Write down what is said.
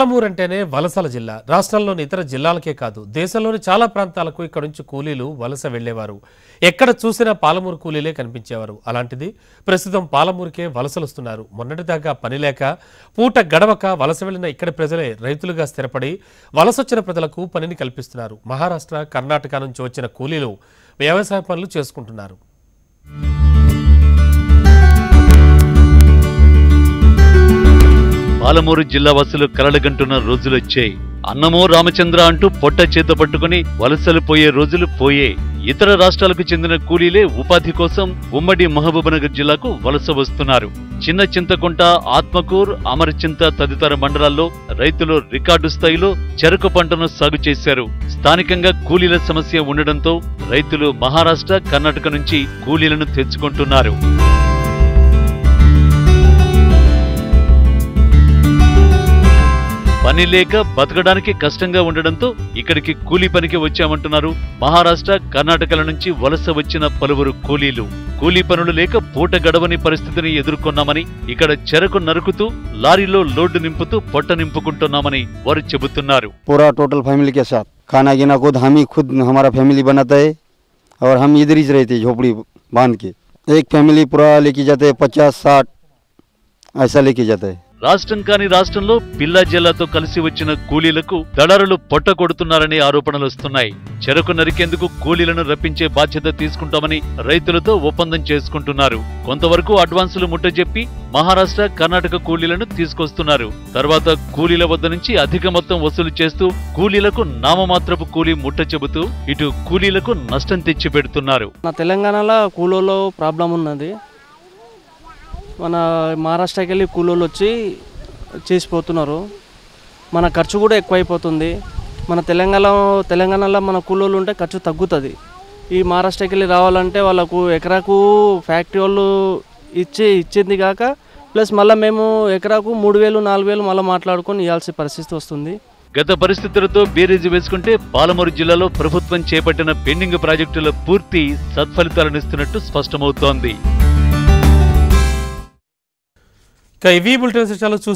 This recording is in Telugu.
పాలమూరు అంటేనే వలసల జిల్లా. రాష్ట్రంలోని ఇతర జిల్లాలకే కాదు దేశంలోని చాలా ప్రాంతాలకు ఇక్కడ నుంచి కూలీలు వలస వెళ్ళేవారు ఎక్కడ చూసినా పాలమూరు కూలీలే కనిపించేవారు. అలాంటిది ప్రస్తుతం పాలమూరుకే వలసలుస్తున్నారు. మొన్నటిదాకా పనిలేక పూట గడవక వలస వెళ్ళిన ఇక్కడి ప్రజలే రైతులుగా స్థిరపడి వలసొచ్చిన ప్రజలకు పనిని కల్పిస్తున్నారు. మహారాష్ట్ర కర్ణాటక నుంచి వచ్చిన కూలీలు వ్యవసాయ పనులు చేసుకుంటున్నారు. పాలమూరు జిల్లా వాసులు కలలుగంటున్న రోజులొచ్చాయి అన్నమో రామచంద్ర అంటూ పొట్ట చేత పట్టుకుని వలసలు పోయే రోజులు పోయే. ఇతర రాష్ట్రాలకు చెందిన కూలీలే ఉపాధి కోసం ఉమ్మడి మహబూబ్నగర్ జిల్లాకు వలస వస్తున్నారు. చిన్న చింతకుంట ఆత్మకూర్ అమరచింత తదితర మండలాల్లో రైతులు రికార్డు స్థాయిలో చెరకు పంటను సాగు చేశారు. స్థానికంగా కూలీల సమస్య ఉండడంతో రైతులు మహారాష్ట్ర కర్ణాటక నుంచి కూలీలను తెచ్చుకుంటున్నారు. పని లేక బతకడానికి కష్టంగా ఉండడంతో ఇక్కడికి కూలీ పనికి వచ్చామంటున్నారు మహారాష్ట్ర కర్ణాటకల నుంచి వలస వచ్చిన పలువురు కూలీలు కూలీ పనులు లేక పూట గడవని పరిస్థితిని ఎదుర్కొన్నామని ఇక్కడ చెరకు నరుకుతూ లారీలో లోడ్డు నింపుతూ పొట్ట నింపుకుంటున్నామని వారు చెబుతున్నారు पूरा टोटल फैमिली के साथ खाना गिना खुद हम ही खुद हमारा फैमिली बनाता है और हम इधर ही रहते हैं झोपड़ी बांध के एक फैमिली पूरा लेके जाते हैं पचास साठ ऐसा लेके जाता है రాష్ట్రం కాని రాష్ట్రంలో పిల్లా జిల్లాతో కలిసి వచ్చిన కూలీలకు దళారులు పొట్ట కొడుతున్నారనే ఆరోపణలు వస్తున్నాయి. చెరకు నరికేందుకు కూలీలను రప్పించే బాధ్యత తీసుకుంటామని రైతులతో ఒప్పందం చేసుకుంటున్నారు. కొంతవరకు అడ్వాన్సులు ముట్టజెప్పి మహారాష్ట్ర కర్ణాటక కూలీలను తీసుకొస్తున్నారు. తర్వాత కూలీల వద్ద నుంచి అధిక మొత్తం వసూలు చేస్తూ కూలీలకు నామమాత్రపు కూలీ ముట్ట చెబుతూ ఇటు కూలీలకు నష్టం తెచ్చి పెడుతున్నారు మన తెలంగాణలో కూలీలో ప్రాబ్లం ఉన్నది. మన మహారాష్ట్రకి వెళ్ళి కూలోళ్ళు వచ్చి చేసిపోతున్నారు. మన ఖర్చు కూడా ఎక్కువైపోతుంది. మన తెలంగాణ తెలంగాణలో మన కూలోళ్ళు ఉంటే ఖర్చు తగ్గుతుంది. ఈ మహారాష్ట్రకి వెళ్ళి రావాలంటే వాళ్ళకు ఎకరాకు ఫ్యాక్టరీ వాళ్ళు ఇచ్చి ఇచ్చింది కాక ప్లస్ మళ్ళీ మేము ఎకరాకు మూడు వేలు నాలుగు వేలు మళ్ళీ మాట్లాడుకొని ఇవ్వాల్సిన పరిస్థితి వస్తుంది. గత పరిస్థితులతో బేరేజ్ వేసుకుంటే పాలమూరు జిల్లాలో ప్రభుత్వం చేపట్టిన పెండింగ్ ప్రాజెక్టుల పూర్తి సత్ఫలితాలనిస్తున్నట్టు స్పష్టమవుతోంది. ఇక ఇవి బులెటిన్స్ విషయాలు చూస్తే